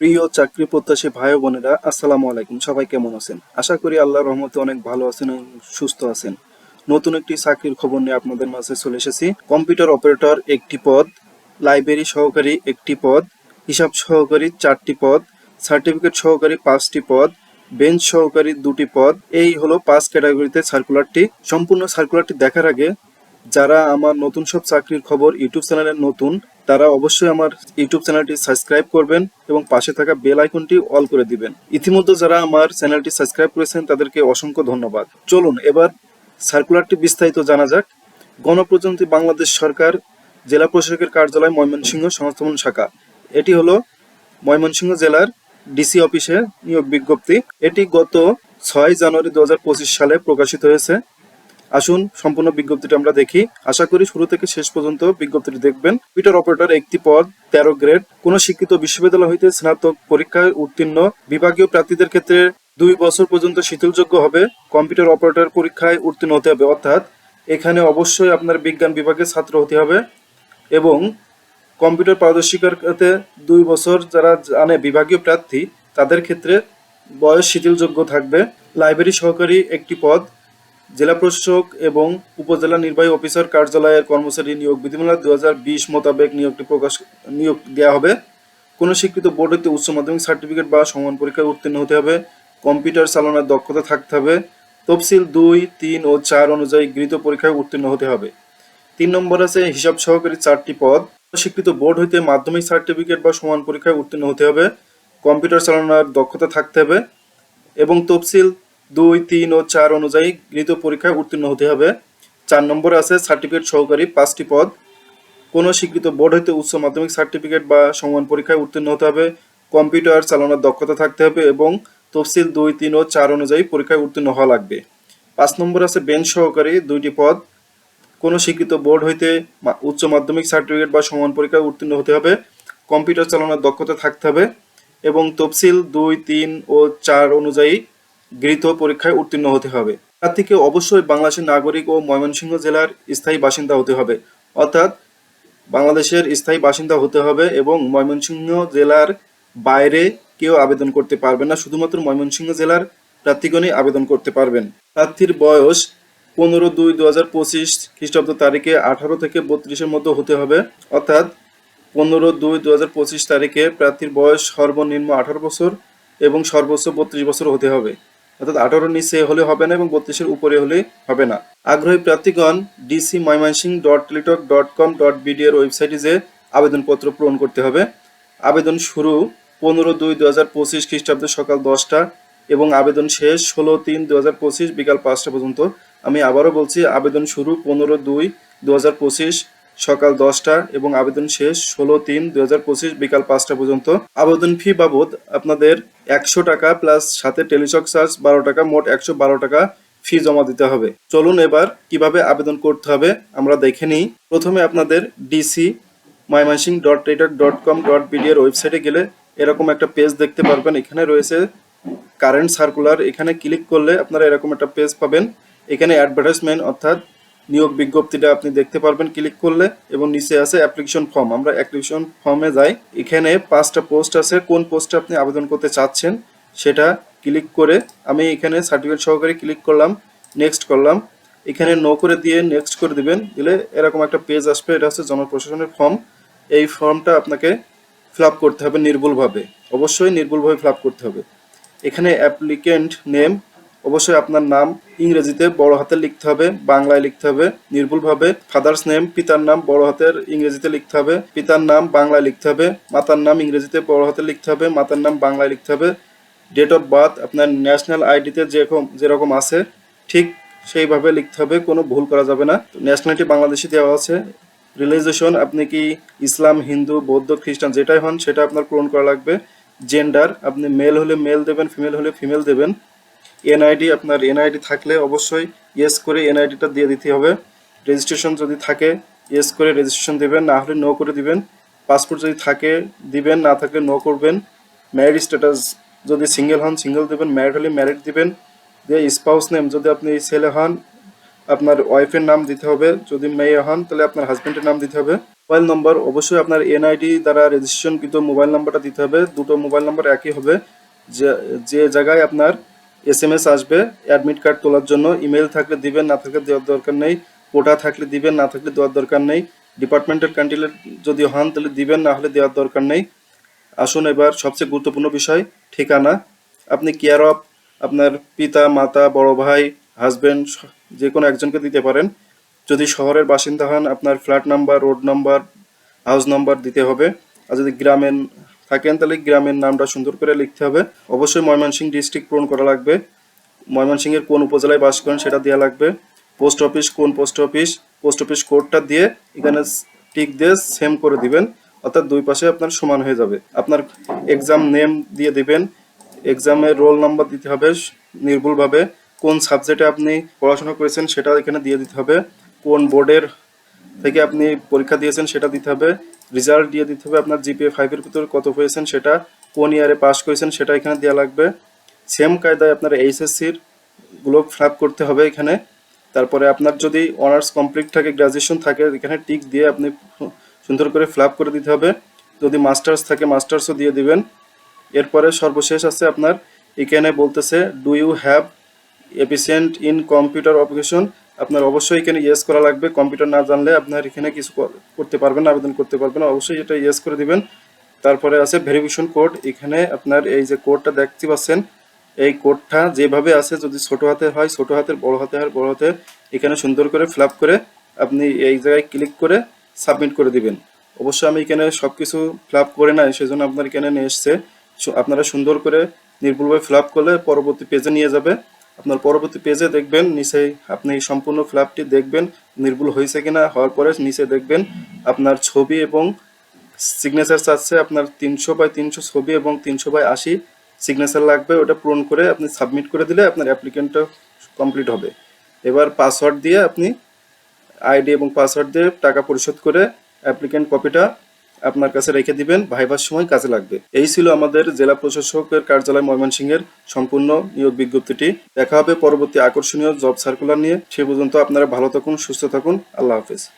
প্রিয় চাকরি প্রত্যাশী ভাই বোনেরা, আসসালামু আলাইকুম। সবাই কেমন আছেন? আশা করি আল্লাহ রহমতে অনেক ভালো আছেন এবং সুস্থ আছেন। নতুন একটি চাকরির খবর নিয়ে আপনাদের মাঝে চলে এসেছি। কম্পিউটার অপারেটর একটি পদ, লাইব্রেরি সহকারী একটি পদ, হিসাব সহকারী চারটি পদ, সার্টিফিকেট সহকারী পাঁচটি পদ, বেঞ্চ সহকারী দুটি পদ। এই হলো পাঁচ ক্যাটাগরিতে সার্কুলারটি সম্পূর্ণ সার্কুলারটি দেখার আগে যারা আমার নতুন সব চাকরির খবর ইউটিউব চ্যানেলে নতুন, তারা অবশ্যই আমার ইউটিউব চ্যানেলটি সাবস্ক্রাইব করবেন এবং পাশে থাকা বেল আইকনটি অল করে দিবেন। ইতিমধ্যে যারা আমার চ্যানেলটি সাবস্ক্রাইব করেছেন, তাদেরকে অসংখ্য ধন্যবাদ। চলুন, এবার সার্কুলারটি বিস্তারিত জানা যাক। গণপ্রজাতন্ত্রী বাংলাদেশ সরকার জেলা প্রশাসকের কার্যালয় ময়মনসিংহ সংস্থাপন শাখা। এটি হলো ময়মনসিংহ জেলার ডিসি অফিসে নিয়োগ বিজ্ঞপ্তি। এটি গত ছয় জানুয়ারি দু হাজার পঁচিশ সালে প্রকাশিত হয়েছে। আসুন, সম্পূর্ণ বিজ্ঞপ্তিটা আমরা দেখি। আশা করি শুরু থেকে শেষ পর্যন্ত বিজ্ঞপ্তিটি দেখবেন। পিটার অপারেটর একটি পদ, তেরো গ্রেড কোন শিক্ষিত বিশ্ববিদ্যালয় হইতে স্নাতক পরীক্ষায় উত্তীর্ণ বিভাগীয় প্রার্থীদের ক্ষেত্রে দুই বছর পর্যন্ত শিথিলযোগ্য হবে। কম্পিউটার অপারেটর পরীক্ষায় উত্তীর্ণ হতে হবে। অর্থাৎ এখানে অবশ্যই আপনার বিজ্ঞান বিভাগের ছাত্র হতে হবে এবং কম্পিউটার পারদর্শিকাতে দুই বছর যারা জানে বিভাগীয় প্রার্থী, তাদের ক্ষেত্রে বয়স শিথিলযোগ্য থাকবে। লাইব্রেরি সহকারী একটি পদ জেলা প্রশাসক এবং উপজেলা নির্বাহী অফিসার কার্যালয়ের কর্মচারী নিয়োগ বিধিমালা দু মোতাবেক নিয়োগটি প্রকাশ, নিয়োগ দেওয়া হবে। কোনো স্বীকৃত বোর্ড হতে উচ্চ মাধ্যমিক সার্টিফিকেট বা সমান পরীক্ষায় উত্তীর্ণ হতে হবে। কম্পিউটার চালানোর দক্ষতা থাকতে হবে। তফসিল দুই, তিন ও চার অনুযায়ী গৃহীত পরীক্ষায় উত্তীর্ণ হতে হবে। তিন নম্বর আছে হিসাব সহকারী চারটি পদ। স্বীকৃত বোর্ড হইতে মাধ্যমিক সার্টিফিকেট বা সমান পরীক্ষায় উত্তীর্ণ হতে হবে। কম্পিউটার চালানোর দক্ষতা থাকতে হবে। এবং তফসিল দুই, তিন ও চার অনুযায়ী গৃহীত পরীক্ষায় উত্তীর্ণ হতে হবে। চার নম্বরে আছে সার্টিফিকেট সহকারী পাঁচটি পদ। কোনো স্বীকৃত বোর্ড হইতে উচ্চ মাধ্যমিক সার্টিফিকেট বা সমান পরীক্ষায় উত্তীর্ণ হতে হবে। কম্পিউটার চালানোর দক্ষতা থাকতে হবে এবং তফসিল দুই, তিন ও চার অনুযায়ী পরীক্ষায় উত্তীর্ণ হওয়া লাগবে। পাঁচ নম্বর আছে বেঞ্চ সহকারী দুইটি পদ। কোনো স্বীকৃত বোর্ড হইতে উচ্চ মাধ্যমিক সার্টিফিকেট বা সমান পরীক্ষায় উত্তীর্ণ হতে হবে। কম্পিউটার চালানোর দক্ষতা থাকতে হবে এবং তফসিল দুই, তিন ও চার অনুযায়ী গৃহীত পরীক্ষায় উত্তীর্ণ হতে হবে। প্রার্থীকে অবশ্যই বাংলাদেশের নাগরিক ও ময়মনসিংহ জেলার স্থায়ী বাসিন্দা হতে হবে। অর্থাৎ বাংলাদেশের স্থায়ী বাসিন্দা হতে হবে এবং ময়মনসিংহ জেলার বাইরে কেউ আবেদন করতে পারবে না, শুধুমাত্র ময়মনসিংহ জেলার প্রার্থীগণই আবেদন করতে পারবেন। প্রার্থীর বয়স পনেরো দুই দু হাজার পঁচিশ খ্রিস্টাব্দ তারিখে আঠারো থেকে বত্রিশের মধ্যে হতে হবে। অর্থাৎ পনেরো দুই দু হাজার পঁচিশ তারিখে প্রার্থীর বয়স সর্বনিম্ন আঠারো বছর এবং সর্বোচ্চ বত্রিশ বছর হতে হবে। অর্থাৎ আঠারোর নিচে হলে হবে না এবং বত্রিশের উপরে হলে হবে না। আগ্রহী প্রার্থীগণ DC Mymensingh dot Teletalk dot com dot BD এর ওয়েবসাইটে যে আবেদনপত্র পূরণ করতে হবে। আবেদন শুরু পনেরো দুই দু হাজার পঁচিশ খ্রিস্টাব্দে সকাল দশটা এবং আবেদন শেষ ষোলো তিন দু হাজার পঁচিশ বিকাল পাঁচটা পর্যন্ত। আমি আবারও বলছি, আবেদন শুরু পনেরো দুই দু হাজার পঁচিশ সকাল দশটা এবং আবেদন শেষ ষোলো তিন দু বিকাল পাঁচটা পর্যন্ত। আবেদন ফি বাবদ আপনাদের একশো টাকা প্লাস সাথে টেলিচক চার্জ বারো টাকা, মোট একশো বারো টাকা ফি জমা দিতে হবে। চলুন এবার কীভাবে আবেদন করতে হবে আমরা দেখে নিই। প্রথমে আপনাদের DC Mymensingh dot Teletalk dot com dot BD এর ওয়েবসাইটে গেলে এরকম একটা পেজ দেখতে পারবেন। এখানে রয়েছে কারেন্ট সার্কুলার এখানে ক্লিক করলে আপনারা এরকম একটা পেজ পাবেন। এখানে অ্যাডভার্টাইজমেন্ট অর্থাৎ নিয়োগ বিজ্ঞপ্তিটা আপনি দেখতে পারবেন, ক্লিক করলে এবং নিচে আছে অ্যাপ্লিকেশন ফর্ম আমরা অ্যাপ্লিকেশন ফর্মে যাই। এখানে পাঁচটা পোস্ট আছে। কোন পোস্টে আপনি আবেদন করতে চাচ্ছেন সেটা ক্লিক করে আমি এখানে সার্টিফিকেট সহকারে ক্লিক করলাম নেক্সট করলাম। এখানে নো করে দিয়ে নেক্সট করে দিবেন। দিলে এরকম একটা পেজ আসবে। এটা হচ্ছে জনপ্রশাসনের ফর্ম এই ফর্মটা আপনাকে ফিল করতে হবে নির্ভুলভাবে। অবশ্যই নির্ভুলভাবে ফিল করতে হবে। এখানে অ্যাপ্লিকেন্ট নেম অবশ্যই আপনার নাম ইংরেজিতে বড় হাতে লিখতে হবে, বাংলায় লিখতে হবে, নির্ভুলভাবে ফাদার্স নেম, পিতার নাম বড় হাতের ইংরেজিতে লিখতে হবে, পিতার নাম বাংলায় লিখতে হবে, মাতার নাম ইংরেজিতে বড় হাতে লিখতে হবে, মাতার নাম বাংলায় লিখতে হবে ডেট অফ বার্থ আপনার ন্যাশনাল আইডিতে যেরকম যেরকম আছে, ঠিক সেইভাবে লিখতে হবে, কোনো ভুল করা যাবে না। ন্যাশনালিটি বাংলাদেশি দেওয়া আছে। রিলাইজেশন আপনি কি ইসলাম, হিন্দু, বৌদ্ধ, খ্রিস্টান যেটাই হন, সেটা আপনার পূরণ করা লাগবে। জেন্ডার আপনি মেল হলে মেল দেবেন ফিমেল হলে ফিমেল দেবেন। এনআইডি, আপনার এনআইডি থাকলে অবশ্যই ইয়েস করে এনআইডিটা দিয়ে দিতে হবে। রেজিস্ট্রেশন যদি থাকে ইয়েস করে রেজিস্ট্রেশন দেবেন, না হলে নো করে দিবেন। পাসপোর্ট যদি থাকে, দিবেন, না থাকলে নো করবেন। ম্যারিড স্ট্যাটাস যদি সিঙ্গেল হন সিঙ্গেল দেবেন ম্যারিড হলে ম্যারিড দিবেন। দিয়ে স্পাউস নেম যদি আপনি ছেলে হন, আপনার ওয়াইফের নাম দিতে হবে। যদি মেয়ে হন, তাহলে আপনার হাজব্যান্ডের নাম দিতে হবে। মোবাইল নম্বর অবশ্যই আপনার এনআইডি দ্বারা রেজিস্ট্রেশন কিন্তু মোবাইল নাম্বারটা দিতে হবে। দুটো মোবাইল নাম্বার একই হবে। যে যে জায়গায় আপনার এস এম এস আসবে অ্যাডমিট কার্ড তোলার জন্য ইমেল থাকলে দিবেন, না থাকলে দেওয়ার দরকার নেই কোটা থাকলে দিবেন, না থাকলে দেওয়ার দরকার নেই ডিপার্টমেন্টাল ক্যান্টিনের যদি হন তাহলে দিবেন, না হলে দেওয়ার দরকার নেই। আসুন এবার সবচেয়ে গুরুত্বপূর্ণ বিষয়, ঠিকানা। আপনি কেয়ার অফ আপনার পিতা, মাতা, বড় ভাই হাজবেন্ড যে কোনো একজনকে দিতে পারেন। যদি শহরের বাসিন্দা হন, আপনার flat number road number house number দিতে হবে। আর যদি গ্রামের থাকেন তাহলে গ্রামের নামটা সুন্দর করে লিখতে হবে। অবশ্যই ময়মনসিংহ ডিস্ট্রিক্ট পূরণ করা লাগবে। ময়মনসিংহের কোন উপজেলায় বাস করেন সেটা দেওয়া লাগবে। পোস্ট অফিস কোন পোস্ট অফিস পোস্ট অফিস কোডটা দিয়ে এখানে টিক দিয়ে সেম করে দিবেন। অর্থাৎ দুই পাশে আপনার সমান হয়ে যাবে। আপনার এক্সাম নেম দিয়ে দিবেন। এক্সামের রোল নাম্বার দিতে হবে নির্ভুলভাবে। কোন সাবজেক্টে আপনি পড়াশোনা করেছেন সেটা এখানে দিয়ে দিতে হবে। কোন বোর্ডের থেকে আপনি পরীক্ষা দিয়েছেন সেটা দিতে হবে। রেজাল্ট দিয়ে দিতে হবে আপনার জিপিএ ফাইভের ভিতরে কত হয়েছেন সেটা, কোন ইয়ারে পাস করেছেন সেটা এখানে দেওয়া লাগবে। সেম কায়দায় আপনার এইচএসসিরগুলো ফ্ল্যাপ করতে হবে এখানে। তারপরে আপনার যদি অনার্স কমপ্লিট থাকে গ্রাজুয়েশন থাকে, এখানে টিক দিয়ে আপনি সুন্দর করে ফ্ল্যাপ করে দিতে হবে। যদি মাস্টার্স থাকে মাস্টার্সও দিয়ে দিবেন। এরপরে সর্বশেষ আছে আপনার, এখানে বলতেছে do you have efficient in computer operation আপনার অবশ্যই এখানে ইয়েস করা লাগবে। কম্পিউটার না জানলে আপনার এখানে কিছু করতে পারবেন না, আবেদন করতে পারবেন অবশ্যই এটা ইয়েস করে দিবেন। তারপরে আছে ভেরিফিকেশন কোড এখানে আপনার এই যে কোডটা দেখতে পাচ্ছেন, এই কোডটা যেভাবে আছে, যদি ছোট হাতে হয়, ছোট হাতের বড় হাতে হয়, বড় হাতে, এখানে সুন্দর করে ফিল করে আপনি এই জায়গায় ক্লিক করে সাবমিট করে দিবেন। অবশ্যই আমি এখানে সব কিছু ফিল করে নাই, সেজন্য আপনার এখানে নিয়ে এসছে। আপনারা সুন্দর করে নির্ভুলভাবে ফিল করলে পরবর্তী পেজে নিয়ে যাবে। আপনার পরবর্তী পেজে দেখবেন, নিচে আপনি সম্পূর্ণ ফ্ল্যাপটি দেখবেন, নির্ভুল হয়েছে কিনা হওয়ার পরে নিচে দেখবেন আপনার ছবি এবং সিগনেচার চাচ্ছে আপনার তিনশো বাই তিনশো ছবি এবং তিনশো বাই আশি সিগনেচার লাগবে। ওটা পূরণ করে আপনি সাবমিট করে দিলে আপনার অ্যাপ্লিকেন্টটা কমপ্লিট হবে। এবার পাসওয়ার্ড দিয়ে আপনি আইডি এবং পাসওয়ার্ড দিয়ে টাকা পরিশোধ করে অ্যাপ্লিকেন্ট কপিটা আপনার কাছে রেখে দিবেন, ভাইবার সময় কাজে লাগবে। এই ছিল আমাদের জেলা প্রশাসকের কার্যালয় ময়মনসিংহের সম্পূর্ণ নিয়োগ বিজ্ঞপ্তিটি। দেখা হবে পরবর্তী আকর্ষণীয় জব সার্কুলার নিয়ে। সে পর্যন্ত আপনারা ভালো থাকুন, সুস্থ থাকুন। আল্লাহ হাফেজ।